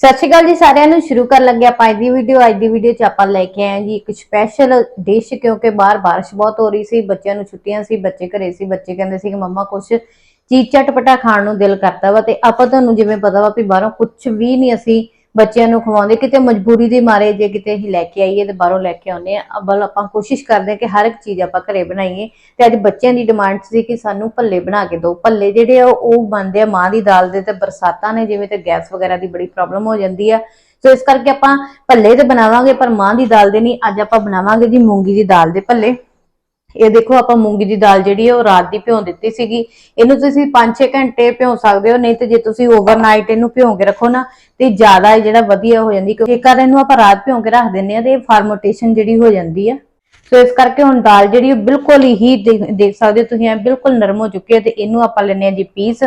ਸਤਿ ਸ਼੍ਰੀ ਅਕਾਲ ਜੀ ਸਾਰਿਆਂ ਨੂੰ। ਸ਼ੁਰੂ ਕਰਨ ਲੱਗੇ ਆਪਾਂ ਅੱਜ ਦੀ ਵੀਡੀਓ ਅੱਜ ਦੀ ਵੀਡੀਓ 'ਚ ਆਪਾਂ ਲੈ ਕੇ ਆਏ ਹਾਂ ਜੀ ਇੱਕ ਸਪੈਸ਼ਲ ਡਿਸ਼ ਕਿਉਂਕਿ ਬਾਹਰ ਬਾਰਿਸ਼ ਬਹੁਤ ਹੋ ਰਹੀ ਸੀ, ਬੱਚਿਆਂ ਨੂੰ ਛੁੱਟੀਆਂ ਸੀ, ਬੱਚੇ ਘਰੇ ਸੀ, ਬੱਚੇ ਕਹਿੰਦੇ ਸੀ ਕਿ ਮੰਮਾ ਕੁਛ ਚੀਜ਼ ਚਟਪਟਾ ਖਾਣ ਨੂੰ ਦਿਲ ਕਰਦਾ ਵਾ ਤੇ ਆਪਾਂ ਤੁਹਾਨੂੰ ਜਿਵੇਂ ਪਤਾ ਵਾ ਵੀ ਬਾਹਰੋਂ ਕੁਝ ਵੀ ਨਹੀਂ ਅਸੀਂ ਬੱਚਿਆਂ ਨੂੰ ਖਵਾਉਂਦੇ, ਕਿਤੇ ਮਜਬੂਰੀ ਦੇ ਮਾਰੇ ਜੇ ਕਿਤੇ ਅਸੀਂ ਲੈ ਕੇ ਆਈਏ ਤੇ ਬਾਹਰੋਂ ਲੈ ਕੇ ਆਉਂਦੇ ਆ ਅਬਲ ਆਪਾਂ ਕੋਸ਼ਿਸ਼ ਕਰਦੇ ਹਾਂ ਕਿ ਹਰ ਇੱਕ ਚੀਜ਼ ਆਪਾਂ ਘਰੇ ਬਣਾਈਏ ਤੇ ਅੱਜ ਬੱਚਿਆਂ ਦੀ ਡਿਮਾਂਡ ਸੀ ਕਿ ਸਾਨੂੰ ਭੱਲੇ ਬਣਾ ਕੇ ਦਿਓ। ਭੱਲੇ ਜਿਹੜੇ ਆ, ਉਹ ਬਣਦੇ ਆ ਮਾਂ ਦੀ ਦਾਲ ਦੇ ਤੇ ਬਰਸਾਤਾਂ ਨੇ, ਜਿਵੇਂ ਤੇ ਗੈਸ ਵਗੈਰਾ ਦੀ ਬੜੀ ਪ੍ਰੋਬਲਮ ਹੋ ਜਾਂਦੀ ਆ। ਸੋ ਇਸ ਕਰਕੇ ਆਪਾਂ ਭੱਲੇ ਤੇ ਬਣਾਵਾਂਗੇ, ਪਰ ਮਾਂ ਦੀ ਦਾਲ ਦੇ ਨਹੀਂ, ਅੱਜ ਆਪਾਂ ਬਣਾਵਾਂਗੇ ਜੀ ਮੂੰਗੀ ਦੀ ਦਾਲ ਦੇ ਭੱਲੇ। ਇਹ ਦੇਖੋ, ਆਪਾਂ ਮੂੰਗੀ ਦੀ ਦਾਲ ਜਿਹੜੀ ਹੈ ਉਹ ਰਾਤ ਦੀ ਭਿਉਂ ਦਿੱਤੀ ਸੀਗੀ। ਇਹਨੂੰ ਤੁਸੀਂ 5-6 ਘੰਟੇ ਭਿਉਂ ਸਕਦੇ ਹੋ, ਨਹੀਂ ਤੇ ਜੇ ਤੁਸੀਂ ਓਵਰਨਾਈਟ ਇਹਨੂੰ ਭਿਉਂ ਕੇ ਰੱਖੋ ਨਾ, ਤੇ ਜ਼ਿਆਦਾ ਇਹ ਜਿਹੜਾ ਵਧੀਆ ਹੋ ਜਾਂਦੀ, ਕਿਉਂਕਿ ਜੇਕਰ ਇਹਨੂੰ ਆਪਾਂ ਰਾਤ ਭਿਉਂ ਕੇ ਰੱਖ ਦਿੰਨੇ ਆ ਤੇ ਫਾਰਮੋਟੇਸ਼ਨ ਜਿਹੜੀ ਹੋ ਜਾਂਦੀ ਆ। ਸੋ ਇਸ ਕਰਕੇ ਹੁਣ ਦਾਲ ਜਿਹੜੀ ਉਹ ਬਿਲਕੁਲ ਹੀ ਦੇਖ ਸਕਦੇ ਹੋ ਤੁਸੀਂ, ਐ ਬਿਲਕੁਲ ਨਰਮ ਹੋ ਚੁੱਕੀ ਹੈ ਤੇ ਇਹਨੂੰ ਆਪਾਂ ਲੈਣੇ ਆ ਜੀ ਪੀਸ।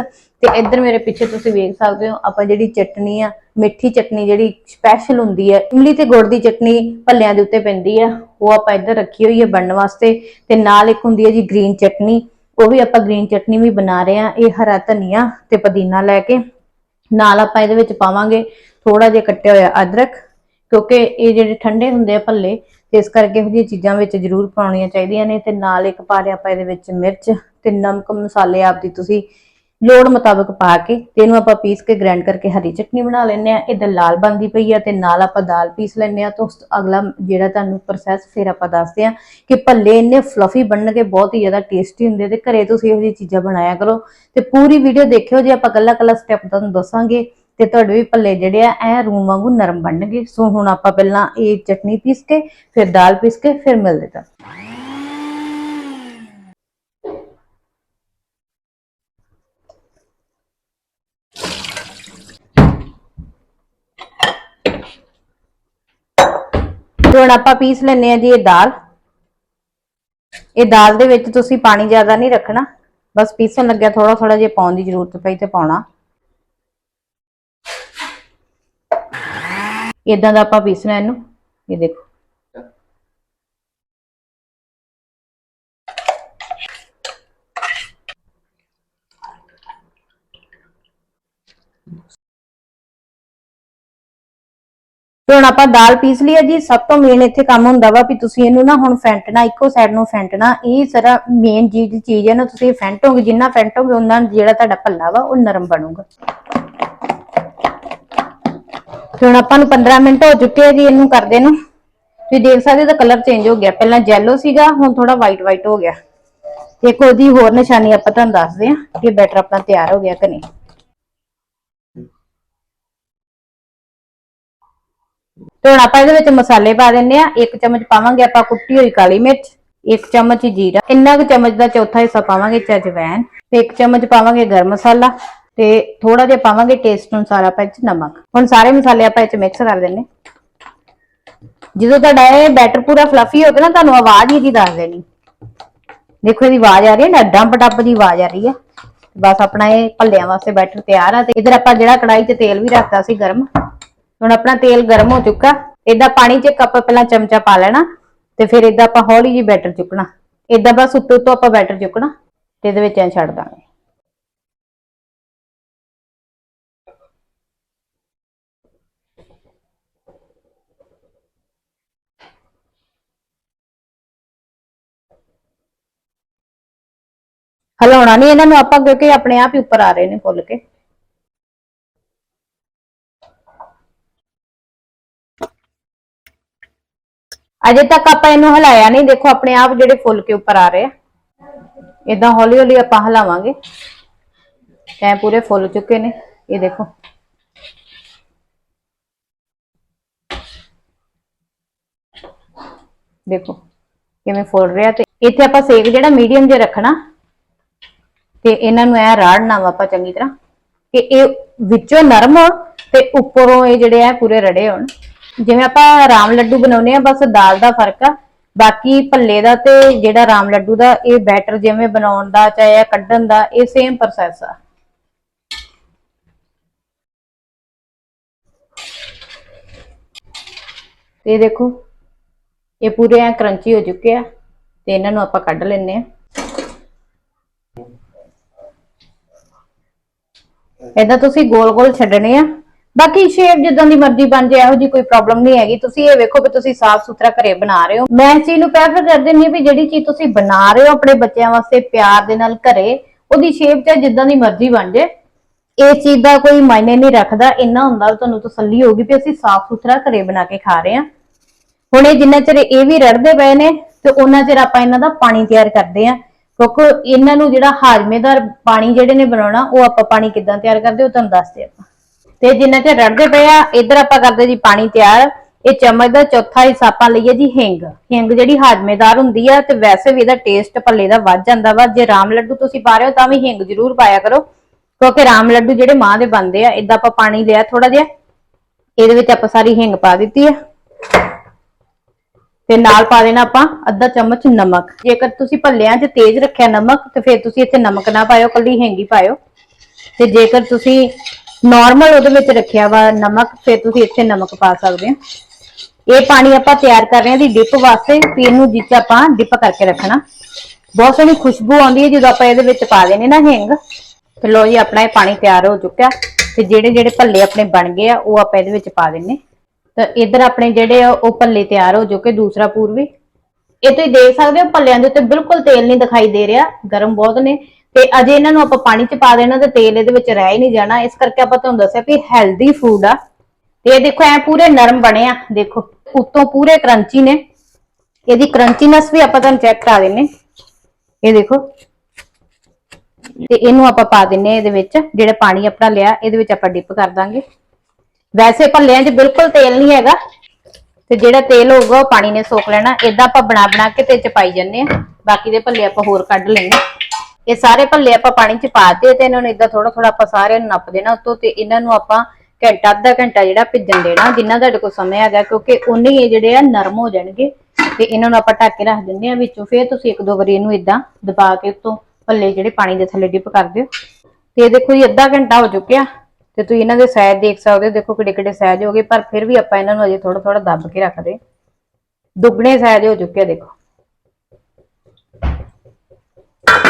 ਤੇ ਇੱਧਰ ਮੇਰੇ ਪਿੱਛੇ ਤੁਸੀਂ ਵੇਖ ਸਕਦੇ ਹੋ, ਆਪਾਂ ਜਿਹੜੀ ਚਟਨੀ ਆ ਮਿੱਠੀ ਚਟਨੀ ਜਿਹੜੀ ਸਪੈਸ਼ਲ ਹੁੰਦੀ ਹੈ, ਇਮਲੀ ਤੇ ਗੁੜ ਦੀ ਚਟਨੀ ਭੱਲਿਆਂ ਦੇ ਉੱਤੇ ਪੈਂਦੀ ਹੈ ਉਹ ਆਪਾਂ ਇੱਧਰ ਰੱਖੀ ਹੋਈ ਹੈ ਬਣਨ ਵਾਸਤੇ ਤੇ ਨਾਲ ਇੱਕ ਹੁੰਦੀ ਹੈ ਜੀ ਗ੍ਰੀਨ ਚਟਨੀ, ਉਹ ਵੀ ਆਪਾਂ ਗ੍ਰੀਨ ਚਟਨੀ ਵੀ ਬਣਾ ਰਹੇ ਆ ਇਹ ਹਰਾ ਧਨੀਆ ਤੇ ਪੁਦੀਨਾ ਲੈ ਕੇ। ਨਾਲ ਆਪਾਂ ਇਹਦੇ ਵਿੱਚ ਪਾਵਾਂਗੇ ਥੋੜਾ ਜਿਹਾ ਕੱਟਿਆ ਹੋਇਆ ਅਦਰਕ, ਕਿਉਂਕਿ ਇਹ ਜਿਹੜੇ ਠੰਡੇ ਹੁੰਦੇ ਆ ਭੱਲੇ, ਤੇ ਇਸ ਕਰਕੇ ਇਹੋ ਜਿਹੀਆਂ ਚੀਜ਼ਾਂ ਵਿੱਚ ਜ਼ਰੂਰ ਪਾਉਣੀਆਂ ਚਾਹੀਦੀਆਂ ਨੇ। ਤੇ ਨਾਲ ਇੱਕ ਪਾ ਲਿਆ ਆਪਾਂ ਇਹਦੇ ਵਿੱਚ ਮਿਰਚ ਤੇ ਨਮਕ ਮਸਾਲੇ ਆਪਦੀ ਤੁਸੀਂ ਲੋੜ ਮੁਤਾਬਕ ਪਾ ਕੇ ਤੇ ਇਹਨੂੰ ਆਪਾਂ ਪੀਸ ਕੇ ਗ੍ਰਾਈਂਡ ਕਰਕੇ ਹਰੀ ਚਟਨੀ ਬਣਾ ਲੈਂਦੇ ਆ ਇਹਦਾ ਲਾਲ ਬੰਦੀ ਪਈ ਆ ਤੇ ਨਾਲ ਆਪਾਂ ਦਾਲ ਪੀਸ ਲੈਂਦੇ ਆ ਤਾਂ ਉਸ ਅਗਲਾ ਜਿਹੜਾ ਤੁਹਾਨੂੰ ਪ੍ਰੋਸੈਸ ਫਿਰ ਆਪਾਂ ਦੱਸਦੇ ਆ ਕਿ ਭੱਲੇ ਇੰਨੇ ਫਲਫੀ ਬਣਨਗੇ, ਬਹੁਤ ਹੀ ਜ਼ਿਆਦਾ ਟੇਸਟੀ ਹੁੰਦੇ ਤੇ ਘਰੇ ਤੁਸੀਂ ਇਹੋ ਜਿਹੀ ਚੀਜ਼ਾਂ ਬਣਾਇਆ ਕਰੋ। ਤੇ ਪੂਰੀ ਵੀਡੀਓ ਦੇਖਿਓ, ਜੇ ਆਪਾਂ ਕੱਲਾ ਕੱਲਾ ਸਟੈਪ ਤੁਹਾਨੂੰ ਦੱਸਾਂਗੇ ਤੇ ਤੁਹਾਡੇ ਵੀ ਭੱਲੇ ਜਿਹੜੇ ਆ, ਐ ਰੂਮ ਵਾਂਗੂ ਨਰਮ ਬਣਨਗੇ। ਸੋ ਹੁਣ ਆਪਾਂ ਪਹਿਲਾਂ ਇਹ ਚਟਨੀ ਪੀਸ ਕੇ, ਫਿਰ ਦਾਲ ਪੀਸ ਕੇ, ਫਿਰ ਮਿਲਦੇ ਤਾਂ। ਤੇ ਹੁਣ ਆਪਾਂ ਪੀਸ ਲੈਣੇ ਆ ਜੀ ਇਹ ਦਾਲ। ਇਹ ਦਾਲ ਦੇ ਵਿੱਚ ਤੁਸੀਂ ਪਾਣੀ ਜ਼ਿਆਦਾ ਨਹੀਂ ਰੱਖਣਾ। ਬਸ ਪੀਸਣ ਲੱਗਿਆ ਥੋੜਾ ਥੋੜਾ ਜਿਹਾ ਪਾਉਣ ਦੀ ਜ਼ਰੂਰਤ ਪਈ ਤੇ ਪਾਉਣਾ। ਇਦਾਂ ਦਾ ਆਪਾਂ ਪੀਸਣਾ ਇਹਨੂੰ। ਇਹ ਦੇਖੋ। ਤੇ ਹੁਣ ਆਪਾਂ ਦਾਲ ਪੀਸ ਲਈ ਹੈ ਜੀ। ਸਭ ਤੋਂ ਮੇਨ ਇੱਥੇ ਕੰਮ ਹੁੰਦਾ ਵਾ ਵੀ ਤੁਸੀਂ ਇਹਨੂੰ ਨਾ ਹੁਣ ਫੈਂਟਣਾ ਇੱਕੋ ਸਾਈਡ ਨੂੰ ਫੈਂਟਣਾ ਇਹ ਸਾਰਾ ਮੇਨ ਚੀਜ਼ ਚੀਜ਼ ਹੈ ਨਾ, ਤੁਸੀਂ ਫੈਂਟੋਗੇ ਜਿੰਨਾ ਫੈਂਟੋਗੇ ਉਹਨਾਂ ਜਿਹੜਾ ਤੁਹਾਡਾ ਭੱਲਾ ਵਾ, ਉਹ ਨਰਮ ਬਣੂਗਾ। ਤੇ ਹੁਣ ਆਪਾਂ ਨੂੰ 15 ਮਿੰਟ ਹੋ ਚੁੱਕੇ ਆ ਜੀ ਇਹਨੂੰ ਕਰਦੇ ਨੂੰ। ਤੁਸੀਂ ਦੇਖ ਸਕਦੇ ਹੋ ਤਾਂ ਕਲਰ ਚੇਂਜ ਹੋ ਗਿਆ। ਪਹਿਲਾਂ ਜੈਲੋ ਸੀਗਾ, ਹੁਣ ਥੋੜਾ ਵਾਈਟ ਵਾਈਟ ਹੋ ਗਿਆ। ਇੱਕ ਉਹਦੀ ਹੋਰ ਨਿਸ਼ਾਨੀ ਆਪਾਂ ਤੁਹਾਨੂੰ ਦੱਸਦੇ ਆ ਕਿ ਬੈਟਰ ਆਪਣਾ ਤਿਆਰ ਹੋ ਗਿਆ ਕਿ ਨਹੀਂ। ਤੇ ਹੁਣ ਆਪਾਂ ਇਹਦੇ ਵਿੱਚ ਮਸਾਲੇ ਪਾ ਦਿੰਨੇ ਆ ਇੱਕ ਚਮਚ ਪਾਵਾਂਗੇ ਆਪਾਂ ਕੁੱਟੀ ਹੋਈ ਕਾਲੀ ਮਿਰਚ, ਇੱਕ ਚਮਚ ਜੀਰਾ, ਇੰਨਾ ਕੁ ਚਮਚ ਦਾ ਚੌਥਾ ਹਿੱਸਾ ਪਾਵਾਂਗੇ ਚਜਵੈਨ ਤੇ ਇੱਕ ਚਮਚ ਪਾਵਾਂਗੇ ਗਰਮ ਮਸਾਲਾ ਤੇ ਥੋੜਾ ਜਿਹਾ ਪਾਵਾਂਗੇ ਟੇਸਟ ਅਨੁਸਾਰ ਆਪਾਂ ਇਹ 'ਚ ਨਮਕ। ਹੁਣ ਸਾਰੇ ਮਸਾਲੇ ਆਪਾਂ ਇਹ ਚ ਮਿਕਸ ਕਰ ਦਿੰਨੇ ਜਦੋਂ ਤੁਹਾਡਾ ਇਹ ਬੈਟਰ ਪੂਰਾ ਫਲਫੀ ਹੋ ਗਿਆ ਨਾ, ਤੁਹਾਨੂੰ ਆਵਾਜ਼ ਹੀ ਦੀ ਦੱਸ ਦੇਣੀ। ਦੇਖੋ, ਇਹਦੀ ਆਵਾਜ਼ ਆ ਰਹੀ ਹੈ ਨਾ ਡੰਪ ਡੱਪ ਦੀ ਆਵਾਜ਼ ਆ ਰਹੀ ਹੈ। ਬਸ ਆਪਣਾ ਇਹ ਭੱਲਿਆਂ ਵਾਸਤੇ ਬੈਟਰ ਤਿਆਰ ਆ ਤੇ ਇਧਰ ਆਪਾਂ ਜਿਹੜਾ ਕੜਾਈ 'ਚ ਤੇਲ ਵੀ ਰੱਖਤਾ ਸੀ ਗਰਮ ਹੁਣ ਆਪਣਾ ਤੇਲ ਗਰਮ ਹੋ ਚੁੱਕਾ, ਏਦਾਂ ਪਾਣੀ 'ਚ ਇੱਕ ਆਪਾਂ ਪਹਿਲਾਂ ਚਮਚਾ ਪਾ ਲੈਣਾ ਤੇ ਫਿਰ ਏਦਾਂ ਆਪਾਂ ਹੌਲੀ ਜਿਹੀ ਬੈਟਰ ਚੁੱਕਣਾ। ਏਦਾਂ ਬਸ ਉੱਤੋਂ ਉੱਤੋਂ ਆਪਾਂ ਬੈਟਰ ਚੁੱਕਣਾ ਤੇ ਇਹਦੇ ਵਿੱਚ ਐ ਛੱਡ ਦਾਂਗੇ। ਹਲਾਉਣਾ ਨਹੀਂ ਇਹਨਾਂ ਨੂੰ ਆਪਾਂ ਕਿਉਂਕਿ ਆਪਣੇ ਆਪ ਹੀ ਉੱਪਰ ਆ ਰਹੇ ਨੇ ਫੁੱਲ ਕੇ। ਅਜੇ ਤੱਕ ਆਪਾਂ ਇਹਨੂੰ ਹਿਲਾਇਆ ਨਹੀਂ। ਦੇਖੋ, ਆਪਣੇ ਆਪ ਜਿਹੜੇ ਫੁੱਲ ਕੇ ਉੱਪਰ ਆ ਰਹੇ ਆ। ਇਦਾਂ ਹੌਲੀ ਹੌਲੀ ਆਪਾਂ ਹਿਲਾਵਾਂਗੇ। ਐ ਪੂਰੇ ਫੁੱਲ ਚੁੱਕੇ ਨੇ। ਇਹ ਦੇਖੋ। ਦੇਖੋ, ਕਿਵੇਂ ਫੁੱਲ ਰਿਹਾ ਤੇ ਇੱਥੇ ਆਪਾਂ ਸੇਕ ਜਿਹੜਾ ਮੀਡੀਅਮ ਜਿਹਾ ਰੱਖਣਾ, ਤੇ ਇਹਨਾਂ ਨੂੰ ਐ ਰਾੜਨਾ ਵਾ ਆਪਾਂ ਚੰਗੀ ਤਰ੍ਹਾਂ, ਕਿ ਇਹ ਵਿੱਚੋਂ ਨਰਮ ਹੋਣ ਤੇ ਉੱਪਰੋਂ ਇਹ ਜਿਹੜੇ ਆ ਪੂਰੇ ਰੜੇ ਹੋਣ। ਜਿਵੇਂ ਆਪਾਂ ਰਾਮ ਲੱਡੂ ਬਣਾਉਨੇ ਆ ਬਸ ਦਾਲ ਦਾ ਫ਼ਰਕ ਆ। ਬਾਕੀ ਭੱਲੇ ਦਾ ਤੇ ਜਿਹੜਾ ਰਾਮ ਲੱਡੂ ਦਾ, ਇਹ ਬੈਟਰ ਜਿਵੇਂ ਬਣਾਉਣ ਦਾ ਚਾਹੇ ਕੱਢਣ ਦਾ, ਇਹ ਸੇਮ ਪ੍ਰੋਸੈਸ ਆ। ਤੇ ਦੇਖੋ, ਇਹ ਪੂਰੇ ਐ ਕਰੰਚੀ ਹੋ ਚੁੱਕੇ ਆ, ਤੇ ਇਹਨਾਂ ਨੂੰ ਆਪਾਂ ਕੱਢ ਲੈਨੇ ਆ ਏਦਾਂ ਤੁਸੀਂ ਗੋਲ ਗੋਲ ਛੱਡਣੇ ਆ। ਬਾਕੀ ਸ਼ੇਪ ਜਿੱਦਾਂ ਦੀ ਮਰਜ਼ੀ ਬਣ ਜਾਏ ਇਹੋ ਜੀ ਕੋਈ ਪ੍ਰੋਬਲਮ ਨਹੀਂ ਹੈਗੀ। ਤੁਸੀਂ ਇਹ ਵੇਖੋ ਵੀ ਤੁਸੀਂ ਸਾਫ਼ ਸੁਥਰਾ ਘਰੇ ਬਣਾ ਰਹੇ ਹੋ। ਮੈਂ ਇਸ ਚੀਜ਼ ਨੂੰ ਪ੍ਰੈਫਰ ਕਰ ਦਿੰਦੀ ਹਾਂ ਵੀ ਜਿਹੜੀ ਚੀਜ਼ ਤੁਸੀਂ ਬਣਾ ਰਹੇ ਹੋ ਆਪਣੇ ਬੱਚਿਆਂ ਵਾਸਤੇ, ਪਿਆਰ ਦੇ ਨਾਲ ਘਰੇ, ਉਹਦੀ ਸ਼ੇਪ ਚਾਹੇ ਜਿੱਦਾਂ ਦੀ ਮਰਜ਼ੀ ਬਣ ਜਾਏ ਇਸ ਚੀਜ਼ ਦਾ ਕੋਈ ਮਾਇਨੇ ਨਹੀਂ ਰੱਖਦਾ। ਇੰਨਾ ਹੁੰਦਾ ਤੁਹਾਨੂੰ ਤਸੱਲੀ ਹੋਊਗੀ ਵੀ ਅਸੀਂ ਸਾਫ਼ ਸੁਥਰਾ ਘਰੇ ਬਣਾ ਕੇ ਖਾ ਰਹੇ ਹਾਂ। ਹੁਣ ਇਹ ਜਿੰਨਾ ਚਿਰ ਇਹ ਵੀ ਰੜਦੇ ਪਏ ਨੇ ਤੇ ਉਹਨਾਂ ਚਿਰ ਆਪਾਂ ਇਹਨਾਂ ਦਾ ਪਾਣੀ ਤਿਆਰ ਕਰਦੇ ਹਾਂ। ਕਿਉਂਕਿ ਇਹਨਾਂ ਨੂੰ ਜਿਹੜਾ ਹਾਜ਼ਮੇਦਾਰ ਪਾਣੀ ਜਿਹੜੇ ਨੇ ਬਣਾਉਣਾ, ਉਹ ਆਪਾਂ ਪਾਣੀ ਕਿੱਦਾਂ ਤਿਆਰ ਕਰਦੇ, ਉਹ ਤੁਹਾਨੂੰ ਦੱਸਦੇ ਆਪਾਂ। ਤੇ ਜਿੰਨਾ ਚਿਰ ਰੜਦੇ ਪਏ ਆ ਇੱਧਰ ਆਪਾਂ ਕਰਦੇ ਜੀ ਪਾਣੀ ਤਿਆਰ। ਇਹ ਚਮਚ ਦਾ ਚੌਥਾ ਹਿੱਸਾ ਆਪਾਂ ਲਈਏ ਜੀ ਹਿੰਗ। ਹਿੰਗ ਜਿਹੜੀ ਹਾਜ਼ਮੇਦਾਰ ਹੁੰਦੀ ਆ ਤੇ ਵੈਸੇ ਵੀ ਇਹਦਾ ਟੇਸਟ ਭੱਲੇ ਦਾ ਵੱਧ ਜਾਂਦਾ ਵਾ। ਜੇ ਰਾਮ ਲੱਡੂ ਤੁਸੀਂ ਪਾ ਰਹੇ ਹੋ ਤਾਂ ਵੀ ਹਿੰਗ ਜ਼ਰੂਰ ਪਾਇਆ ਕਰੋ, ਕਿਉਂਕਿ ਰਾਮ ਲੱਡੂ ਜਿਹੜੇ ਮਾਂ ਦੇ ਬਣਦੇ ਆ, ਇਦਾਂ ਆਪਾਂ ਪਾਣੀ ਲਿਆ ਥੋੜਾ ਜਿਹਾ। ਇਹਦੇ ਵਿੱਚ ਆਪਾਂ ਸਾਰੀ ਹਿੰਗ ਪਾ ਦਿੱਤੀ ਆ। ਤੇ ਨਾਲ ਪਾ ਦੇਣਾ ਆਪਾਂ ਅੱਧਾ ਚਮਚ ਨਮਕ। ਜੇਕਰ ਤੁਸੀਂ ਭੱਲਿਆਂ 'ਚ ਤੇਜ਼ ਰੱਖਿਆ ਨਮਕ, ਤੇ ਫਿਰ ਤੁਸੀਂ ਇੱਥੇ ਨਮਕ ਨਾ ਪਾਇਓ, ਕੱਲੀ ਹਿੰਗੀ ਪਾਇਓ। ਤੇ ਜੇਕਰ ਤੁਸੀਂ ਨਾਰਮਲ ਉਹਦੇ ਵਿੱਚ ਰੱਖਿਆ ਵਾ ਨਮਕ, ਫਿਰ ਤੁਸੀਂ ਇੱਥੇ ਨਮਕ ਪਾ ਸਕਦੇ ਹੋ। ਇਹ ਪਾਣੀ ਆਪਾਂ ਤਿਆਰ ਕਰ ਰਹੇ ਹਾਂ ਦੀ ਡਿਪ ਵਾਸਤੇ, ਵੀ ਇਹਨੂੰ ਜਿੱਚ ਆਪਾਂ ਡਿਪ ਕਰਕੇ ਰੱਖਣਾ। ਬਹੁਤ ਸੋਹਣੀ ਖੁਸ਼ਬੂ ਆਉਂਦੀ ਹੈ ਜਦੋਂ ਆਪਾਂ ਇਹਦੇ ਵਿੱਚ ਪਾ ਦੇਣੇ ਨਾ ਹਿੰਗ। ਤੇ ਲੋ ਜੀ, ਆਪਣਾ ਇਹ ਪਾਣੀ ਤਿਆਰ ਹੋ ਚੁੱਕਿਆ। ਤੇ ਜਿਹੜੇ ਜਿਹੜੇ ਭੱਲੇ ਆਪਣੇ ਬਣ ਗਏ ਆ, ਉਹ ਆਪਾਂ ਇਹਦੇ ਵਿੱਚ ਪਾ ਦਿੰਨੇ ਤਾਂ ਇਧਰ ਆਪਣੇ ਜਿਹੜੇ ਆ, ਉਹ ਭੱਲੇ ਤਿਆਰ ਹੋ ਚੁੱਕੇ, ਦੂਸਰਾ ਪੂਰਵੀ ਇਹ ਤੁਸੀਂ ਦੇਖ ਸਕਦੇ ਹੋ, ਭੱਲਿਆਂ ਦੇ ਉੱਤੇ ਬਿਲਕੁਲ ਤੇਲ ਨਹੀਂ ਦਿਖਾਈ ਦੇ ਰਿਹਾ। ਗਰਮ ਬਹੁਤ ਨੇ। ਤੇ ਅਜੇ ਇਹਨਾਂ ਨੂੰ ਆਪਾਂ ਪਾਣੀ 'ਚ ਪਾ ਦੇਣਾ ਤੇ ਤੇਲ ਇਹਦੇ ਵਿੱਚ ਰਹਿ ਹੀ ਨਹੀਂ ਜਾਣਾ। ਇਸ ਕਰਕੇ ਆਪਾਂ ਤੁਹਾਨੂੰ ਦੱਸਿਆ ਵੀ ਹੈਲਦੀ ਫੂਡ ਆ। ਤੇ ਇਹ ਦੇਖੋ, ਐ ਪੂਰੇ ਨਰਮ ਬਣੇ ਆ। ਦੇਖੋ, ਉੱਤੋਂ ਪੂਰੇ ਕਰੰਚੀ ਨੇ। ਇਹਦੀ ਕਰੰਚੀਨੈਸ ਵੀ ਆਪਾਂ ਤੁਹਾਨੂੰ ਚੈੱਕ ਕਰਾ ਦਿੰਨੇ। ਇਹ ਦੇਖੋ। ਤੇ ਇਹਨੂੰ ਆਪਾਂ ਪਾ ਦਿੰਨੇ ਆ ਇਹਦੇ ਵਿੱਚ, ਜਿਹੜਾ ਪਾਣੀ ਆਪਣਾ ਲਿਆ, ਇਹਦੇ ਵਿੱਚ ਆਪਾਂ ਡਿਪ ਕਰ ਦਾਂਗੇ। ਵੈਸੇ ਭੱਲਿਆਂ 'ਚ ਬਿਲਕੁਲ ਤੇਲ ਨਹੀਂ ਹੈਗਾ। ਤੇ ਜਿਹੜਾ ਤੇਲ ਹੋਊਗਾ, ਉਹ ਪਾਣੀ ਨੇ ਸੋਖ ਲੈਣਾ। ਇਦਾਂ ਆਪਾਂ ਬਣਾ ਬਣਾ ਕੇ ਤੇ ਚ ਪਾਈ ਜੰਨੇ ਆ। ਬਾਕੀ ਦੇ ਭੱਲੇ ਆਪਾਂ ਹੋਰ ਕੱਢ ਲੈਣੇ ਇਹ ਸਾਰੇ ਭੱਲੇ ਆਪਾਂ ਪਾਣੀ 'ਚ ਪਾਤੇ ਤੇ ਇਹਨਾਂ ਨੂੰ ਇਦਾਂ ਥੋੜਾ ਥੋੜਾ ਆਪਾਂ ਸਾਰਿਆਂ ਨੂੰ ਨੱਪ ਦੇਣਾ ਉੱਤੋਂ ਤੇ ਇਹਨਾਂ ਨੂੰ ਆਪਾਂ ਘੰਟਾ, ਅੱਧਾ ਘੰਟਾ ਜਿਹੜਾ ਭਿੱਜਣ ਦੇਣਾ, ਜਿੰਨਾ ਤੁਹਾਡੇ ਕੋਲ ਸਮੇਂ ਹੈਗਾ, ਕਿਉਂਕਿ ਉਨੇ ਹੀ ਜਿਹੜੇ ਆ ਨਰਮ ਹੋ ਜਾਣਗੇ ਤੇ ਇਹਨਾਂ ਨੂੰ ਆਪਾਂ ਢੱਕ ਕੇ ਰੱਖ ਦਿੰਦੇ ਆ ਵਿੱਚੋਂ, ਫੇਰ ਤੁਸੀਂ ਇੱਕ ਦੋ ਵਾਰੀ ਇਹਨੂੰ ਇਦਾਂ ਦਬਾ ਕੇ ਉੱਤੋਂ ਭੱਲੇ ਜਿਹੜੇ ਪਾਣੀ ਦੇ ਥੱਲੇ ਡਿਪ ਕਰ ਦਿਓ। ਤੇ ਦੇਖੋ ਜੀ ਅੱਧਾ ਘੰਟਾ ਹੋ ਚੁੱਕਿਆ ਤੇ ਤੁਸੀਂ ਇਹਨਾਂ ਦੇ ਸਾਈਜ਼ ਦੇਖ ਸਕਦੇ ਹੋ, ਦੇਖੋ ਕਿੱਡੇ ਕਿੱਡੇ ਸਾਈਜ਼ ਹੋ ਗਏ, ਪਰ ਫਿਰ ਵੀ ਆਪਾਂ ਇਹਨਾਂ ਨੂੰ ਅਜੇ ਥੋੜਾ ਥੋੜਾ ਦੱਬ ਕੇ ਰੱਖਦੇ ਦੁੱਗਣੇ ਸਾਈਜ਼ ਹੋ ਚੁੱਕੇ ਆ, ਦੇਖੋ।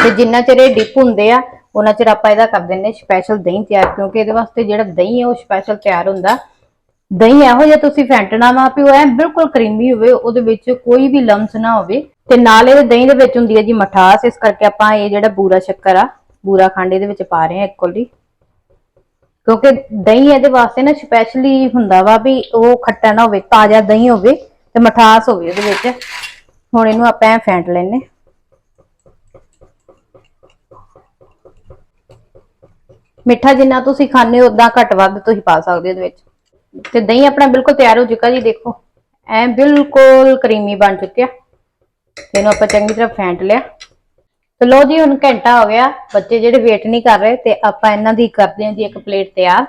ਤੇ ਜਿੰਨਾ ਚਿਰ ਇਹ ਡਿਪ ਹੁੰਦੇ ਆ, ਉਹਨਾਂ ਚਿਰ ਆਪਾਂ ਇਹਦਾ ਕਰ ਦਿੰਨੇ ਸਪੈਸ਼ਲ ਦਹੀਂ ਤਿਆਰ, ਕਿਉਂਕਿ ਇਹਦੇ ਵਾਸਤੇ ਜਿਹੜਾ ਦਹੀਂ ਹੈ ਉਹ ਸਪੈਸ਼ਲ ਤਿਆਰ ਹੁੰਦਾ। ਦਹੀਂ ਇਹੋ ਜਿਹਾ ਤੁਸੀਂ ਫੈਂਟਣਾ ਵਾ ਵੀ ਉਹ ਐ ਬਿਲਕੁਲ ਕਰੀਮੀ ਹੋਵੇ, ਉਹਦੇ ਵਿੱਚ ਕੋਈ ਵੀ ਲੰਮਸ ਨਾ ਹੋਵੇ। ਤੇ ਨਾਲ ਇਹਦੇ ਦਹੀਂ ਦੇ ਵਿੱਚ ਹੁੰਦੀ ਹੈ ਜੀ ਮਠਾਸ, ਇਸ ਕਰਕੇ ਆਪਾਂ ਇਹ ਜਿਹੜਾ ਬੂਰਾ ਸ਼ੱਕਰ ਆ, ਬੂਰਾ ਖੰਡ ਇਹਦੇ ਵਿੱਚ ਪਾ ਰਹੇ ਹਾਂ ਇੱਕ ਕਿਉਂਕਿ ਦਹੀਂ ਇਹਦੇ ਵਾਸਤੇ ਨਾ ਸਪੈਸ਼ਲੀ ਹੁੰਦਾ ਵਾ ਵੀ ਉਹ ਖੱਟਾ ਨਾ ਹੋਵੇ, ਤਾਜ਼ਾ ਦਹੀਂ ਹੋਵੇ ਤੇ ਮਠਾਸ ਹੋਵੇ ਉਹਦੇ ਵਿੱਚ। ਹੁਣ ਇਹਨੂੰ ਆਪਾਂ ਐ ਫੈਂਟ ਲੈਨੇ ਮਿੱਠਾ ਜਿੰਨਾ ਤੁਸੀਂ ਖਾਣੇ ਹੋ ਉਦਾਂ ਘੱਟ ਵੱਧ ਤੁਸੀਂ ਪਾ ਸਕਦੇ ਹੋ ਇਹਦੇ ਵਿੱਚ। ਤੇ ਦਹੀਂ ਆਪਣਾ ਬਿਲਕੁਲ ਤਿਆਰ ਹੋ ਚੁੱਕਾ ਜੀ, ਦੇਖੋ। ਐ ਬਿਲਕੁਲ ਕਰੀਮੀ ਬਣ ਚੁੱਕਿਆ। ਤੇ ਇਹਨੂੰ ਆਪਾਂ ਚੰਗੀ ਤਰ੍ਹਾਂ ਫੈਂਟ ਲਿਆ। ਤੇ ਲੋ ਜੀ, ਹੁਣ ਘੰਟਾ ਹੋ ਗਿਆ। ਬੱਚੇ ਜਿਹੜੇ ਵੇਟ ਨਹੀਂ ਕਰ ਰਹੇ, ਤੇ ਆਪਾਂ ਇਹਨਾਂ ਦੀ ਕਰਦੇ ਹਾਂ ਜੀ ਇੱਕ ਪਲੇਟ ਤਿਆਰ।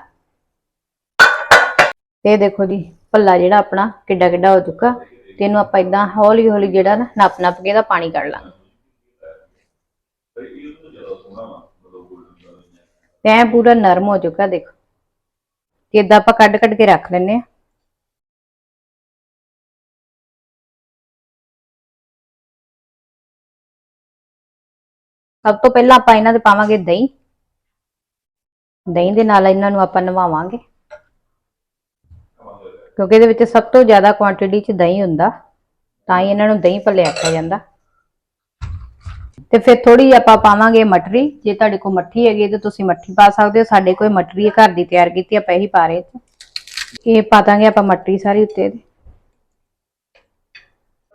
ਤੇ ਦੇਖੋ ਜੀ, ਭੱਲਾ ਜਿਹੜਾ ਆਪਣਾ ਕਿੱਡਾ ਕਿੱਡਾ ਹੋ ਚੁੱਕਾ। ਤੇ ਇਹਨੂੰ ਆਪਾਂ ਇਦਾਂ ਹੌਲੀ ਹੌਲੀ ਜਿਹੜਾ ਨਾ ਨੱਪ ਨੱਪ ਕੇ ਇਹਦਾ ਪਾਣੀ ਕੱਢ ਲਾਂਗੇ। ਤੇ ਪੂਰਾ ਨਰਮ ਹੋ ਚੁੱਕਾ ਦੇਖੋ। ਤੇ ਇਦਾਂ ਆਪਾਂ ਕੱਢ ਕੱਢ ਕੇ ਰੱਖ ਲੈਨੇ ਆ ਸਭ ਤੋਂ ਪਹਿਲਾਂ ਆਪਾਂ ਇਹਨਾਂ ਦੇ ਪਾਵਾਂਗੇ ਦਹੀਂ। ਦਹੀਂ ਦੇ ਨਾਲ ਇਹਨਾਂ ਨੂੰ ਆਪਾਂ ਨਵਾਵਾਂਗੇ। ਕਿਉਂਕਿ ਇਹਦੇ ਵਿੱਚ ਸਭ ਤੋਂ ਜ਼ਿਆਦਾ ਕੁਆਂਟੀਟੀ 'ਚ ਦਹੀਂ ਹੁੰਦਾ, ਤਾਂ ਹੀ ਇਹਨਾਂ ਨੂੰ ਦਹੀਂ ਭੱਲੇ ਆਖਿਆ ਜਾਂਦਾ। ਤੇ ਫਿਰ ਥੋੜੀ ਜਿਹੀ ਆਪਾਂ ਪਾਵਾਂਗੇ ਮਟਰੀ। ਜੇ ਤੁਹਾਡੇ ਕੋਲ ਮੱਠੀ ਹੈਗੀ ਤੇ ਤੁਸੀਂ ਮੱਠੀ ਪਾ ਸਕਦੇ ਹੋ। ਸਾਡੇ ਕੋਲ ਮਟਰੀ ਹੈ ਘਰ ਦੀ ਤਿਆਰ ਕੀਤੀ, ਆਪਾਂ ਇਹੀ ਪਾ ਰਹੇ ਹਾਂ ਇਹ ਪਾ ਦਾਂਗੇ ਆਪਾਂ ਮਟਰੀ ਸਾਰੀ ਉੱਤੇ।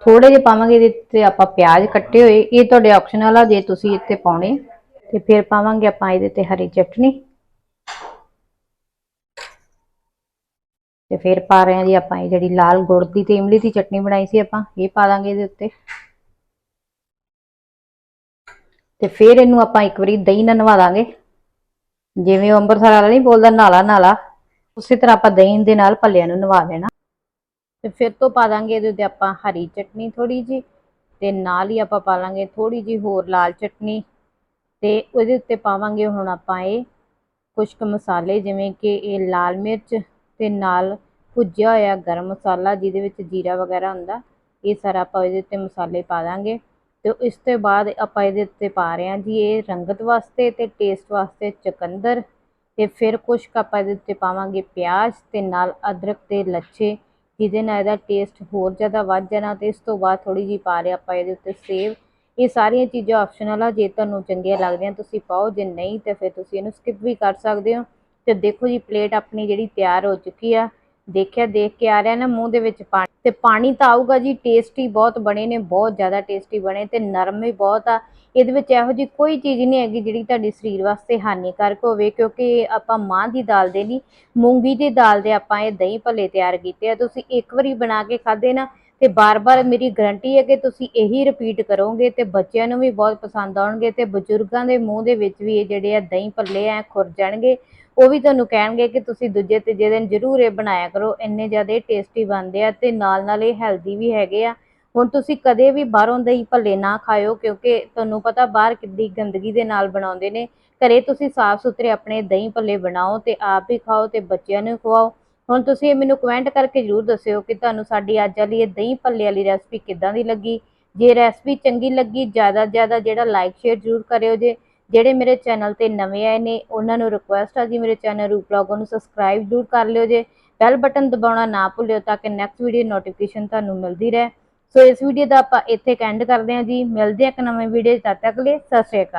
ਥੋੜੇ ਜਿਹੇ ਪਾਵਾਂਗੇ ਇਹਦੇ ਤੇ ਆਪਾਂ ਪਿਆਜ਼ ਕੱਟੇ ਹੋਏ। ਇਹ ਤੁਹਾਡੇ ਆਪਸ਼ਨਲ ਆ ਜੇ ਤੁਸੀਂ ਇੱਥੇ ਪਾਉਣੇ, ਤੇ ਫਿਰ ਪਾਵਾਂਗੇ ਆਪਾਂ ਇਹਦੇ ਤੇ ਹਰੀ ਚਟਨੀ। ਤੇ ਫਿਰ ਪਾ ਰਹੇ ਹਾਂ ਜੀ ਆਪਾਂ ਇਹ ਜਿਹੜੀ ਲਾਲ ਗੁੜ ਦੀ ਤੇ ਇਮਲੀ ਦੀ ਚਟਨੀ ਬਣਾਈ ਸੀ ਆਪਾਂ, ਇਹ ਪਾ ਦਾਂਗੇ ਇਹਦੇ ਉੱਤੇ। ਤੇ ਫਿਰ ਇਹਨੂੰ ਆਪਾਂ ਇੱਕ ਵਾਰੀ ਦਹੀਂ ਨਾਲ ਨਵਾ ਦਾਂਗੇ। ਜਿਵੇਂ ਉਹ ਅੰਬਰਸਰ ਵਾਲਾ ਨਹੀਂ ਬੋਲਦਾ, ਨਾਲਾ ਨਾਲਾ, ਉਸੇ ਤਰ੍ਹਾਂ ਆਪਾਂ ਦਹੀਂ ਦੇ ਨਾਲ ਭੱਲਿਆਂ ਨੂੰ ਨਵਾ ਦੇਣਾ। ਤੇ ਫਿਰ ਤੋਂ ਪਾ ਦਾਂਗੇ ਇਹਦੇ ਉੱਤੇ ਆਪਾਂ ਹਰੀ ਚਟਨੀ ਥੋੜੀ ਜੀ ਤੇ ਨਾਲ ਹੀ ਆਪਾਂ ਪਾ ਲਾਂਗੇ ਥੋੜੀ ਜੀ ਹੋਰ ਲਾਲ ਚਟਨੀ। ਤੇ ਉਹਦੇ ਉੱਤੇ ਪਾਵਾਂਗੇ ਹੁਣ ਆਪਾਂ ਇਹ ਕੁਝ ਮਸਾਲੇ, ਜਿਵੇਂ ਕਿ ਇਹ ਲਾਲ ਮਿਰਚ ਤੇ ਨਾਲ ਭੁੱਜਿਆ ਹੋਇਆ ਗਰਮ ਮਸਾਲਾ, ਜਿਹਦੇ ਵਿੱਚ ਜੀਰਾ ਵਗੈਰਾ ਹੁੰਦਾ, ਇਹ ਸਾਰਾ ਆਪਾਂ ਇਹਦੇ ਉੱਤੇ ਮਸਾਲੇ ਪਾ ਦਾਂਗੇ। ਤੇ ਇਸ ਤੋਂ ਬਾਅਦ ਆਪਾਂ ਇਹਦੇ ਉੱਤੇ ਪਾ ਰਹੇ ਹਾਂ ਜੀ ਇਹ ਰੰਗਤ ਵਾਸਤੇ ਤੇ ਟੇਸਟ ਵਾਸਤੇ ਚੁਕੰਦਰ ਤੇ ਫਿਰ ਕੁਛ ਕੁ ਆਪਾਂ ਇਹਦੇ ਉੱਤੇ ਪਾਵਾਂਗੇ ਪਿਆਜ਼ ਤੇ ਨਾਲ ਅਦਰਕ ਤੇ ਲੱਛੇ, ਜਿਹਦੇ ਨਾਲ ਇਹਦਾ ਟੇਸਟ ਹੋਰ ਜ਼ਿਆਦਾ ਵੱਧ ਜਾਣਾ ਤੇ ਇਸ ਤੋਂ ਬਾਅਦ ਥੋੜੀ ਜਿਹੀ ਪਾ ਰਹੇ ਆਪਾਂ ਇਹਦੇ ਉੱਤੇ ਸੇਵ ਇਹ ਸਾਰੀਆਂ ਚੀਜ਼ਾਂ ਆਪਸ਼ਨਲ ਆ, ਜੇ ਤੁਹਾਨੂੰ ਚੰਗੀਆਂ ਲੱਗਦੀਆਂ ਤੁਸੀਂ ਪਾਓ, ਜੇ ਨਹੀਂ ਤੇ ਫਿਰ ਤੁਸੀਂ ਇਹਨੂੰ ਸਕਿਪ ਵੀ ਕਰ ਸਕਦੇ ਹੋ। ਤੇ ਦੇਖੋ ਜੀ ਪਲੇਟ ਆਪਣੀ ਜਿਹੜੀ ਤਿਆਰ ਹੋ ਚੁੱਕੀ ਆ ਦੇਖਿਆ, ਦੇਖ ਕੇ ਆ ਰਿਹਾ ਨਾ ਮੂੰਹ ਦੇ ਵਿੱਚ ਪਾਣੀ। ਤੇ ਪਾਣੀ ਤਾਂ ਆਊਗਾ ਜੀ ਟੇਸਟੀ ਬਹੁਤ ਬਣੇ ਨੇ, ਬਹੁਤ ਜ਼ਿਆਦਾ ਟੇਸਟੀ ਬਣੇ ਤੇ ਨਰਮ ਵੀ ਬਹੁਤ ਆ। ਇਹਦੇ ਵਿੱਚ ਇਹੋ ਜੀ ਕੋਈ ਚੀਜ਼ ਨਹੀਂ ਹੈਗੀ ਜਿਹੜੀ ਤੁਹਾਡੇ ਸਰੀਰ ਵਾਸਤੇ ਹਾਨੀਕਾਰਕ ਹੋਵੇ, ਕਿਉਂਕਿ ਆਪਾਂ ਮਾਂ ਦੀ ਦਾਲ ਦੇ ਨਹੀਂ, ਮੂੰਗੀ ਦੀ ਦਾਲ ਦੇ ਆਪਾਂ ਇਹ ਦਹੀਂ ਭੱਲੇ ਤਿਆਰ ਕੀਤੇ ਆ। ਤੁਸੀਂ ਇੱਕ ਵਾਰੀ ਬਣਾ ਕੇ ਖਾਦੇ ਨਾ ਤੇ ਬਾਰ-ਬਾਰ ਮੇਰੀ ਗਰੰਟੀ ਹੈ ਕਿ ਤੁਸੀਂ ਇਹੀ ਰਿਪੀਟ ਕਰੋਗੇ ਤੇ ਬੱਚਿਆਂ ਨੂੰ ਵੀ ਬਹੁਤ ਪਸੰਦ ਆਉਣਗੇ ਤੇ ਬਜ਼ੁਰਗਾਂ ਦੇ ਮੂੰਹ ਦੇ ਵਿੱਚ ਵੀ ਇਹ ਜਿਹੜੇ ਆ ਦਹੀਂ ਭੱਲੇ ਆ ਖੁਰ ਜਾਣਗੇ। ਉਹ ਵੀ ਤੁਹਾਨੂੰ ਕਹਿਣਗੇ ਕਿ ਤੁਸੀਂ ਦੂਜੇ ਤੀਜੇ ਦਿਨ ਜ਼ਰੂਰ ਇਹ ਬਣਾਇਆ ਕਰੋ, ਇੰਨੇ ਜ਼ਿਆਦਾ ਟੇਸਟੀ ਬਣਦੇ ਆ ਤੇ ਨਾਲ ਨਾਲ ਇਹ ਹੈਲਦੀ ਵੀ ਹੈਗੇ ਆ। ਹੁਣ ਤੁਸੀਂ ਕਦੇ ਵੀ ਬਾਹਰੋਂ ਦਹੀਂ ਭੱਲੇ ਨਾ ਖਾਇਓ ਕਿਉਂਕਿ ਤੁਹਾਨੂੰ ਪਤਾ ਬਾਹਰ ਕਿੰਨੀ ਗੰਦਗੀ ਦੇ ਨਾਲ ਬਣਾਉਂਦੇ ਨੇ। ਘਰੇ ਤੁਸੀਂ ਸਾਫ਼ ਸੁਥਰੇ ਆਪਣੇ ਦਹੀਂ ਭੱਲੇ ਬਣਾਓ ਤੇ ਆਪ ਵੀ ਖਾਓ ਤੇ ਬੱਚਿਆਂ ਨੂੰ ਖਵਾਓ। ਹੁਣ ਤੁਸੀਂ ਇਹ ਮੈਨੂੰ ਕਮੈਂਟ ਕਰਕੇ ਜ਼ਰੂਰ ਦੱਸਿਓ ਕਿ ਤੁਹਾਨੂੰ ਸਾਡੀ ਅੱਜ ਵਾਲੀ ਇਹ ਦਹੀਂ ਭੱਲੇ ਵਾਲੀ ਰੈਸਪੀ ਕਿੱਦਾਂ ਦੀ ਲੱਗੀ। ਜੇ ਰੈਸਪੀ ਚੰਗੀ ਲੱਗੀ, ਜ਼ਿਆਦਾ ਜ਼ਿਆਦਾ ਜਿਹੜਾ ਲਾਈਕ ਸ਼ੇਅਰ ਜ਼ਰੂਰ ਕਰਿਓ ਜੇ। ਜਿਹੜੇ ਮੇਰੇ ਚੈਨਲ ਤੇ ਨਵੇਂ ਆਏ ਨੇ, ਉਹਨਾਂ ਨੂੰ ਰਿਕੁਐਸਟ ਆ ਜੀ ਮੇਰੇ ਚੈਨਲ ਰੂਪ ਵਲੌਗ ਨੂੰ ਸਬਸਕ੍ਰਾਈਬ ਜ਼ਰੂਰ ਕਰ ਲਿਓ ਜੇ। ਬੈਲ ਬਟਨ ਦਬਾਉਣਾ ਨਾ ਭੁੱਲਿਓ ਤਾਂ ਕਿ ਨੈਕਸਟ ਵੀਡੀਓ ਨੋਟੀਫਿਕੇਸ਼ਨ ਤੁਹਾਨੂੰ ਮਿਲਦੀ ਰਹੇ। ਸੋ ਇਸ ਵੀਡੀਓ ਦਾ ਆਪਾਂ ਇੱਥੇ ਐਂਡ ਕਰਦੇ ਹਾਂ ਜੀ। ਮਿਲਦੇ ਹਾਂ ਇੱਕ ਨਵੇਂ ਵੀਡੀਓ ਤਦ ਤੱਕ ਲਈ ਸਤਿ ਸ਼੍ਰੀ ਅਕਾਲ।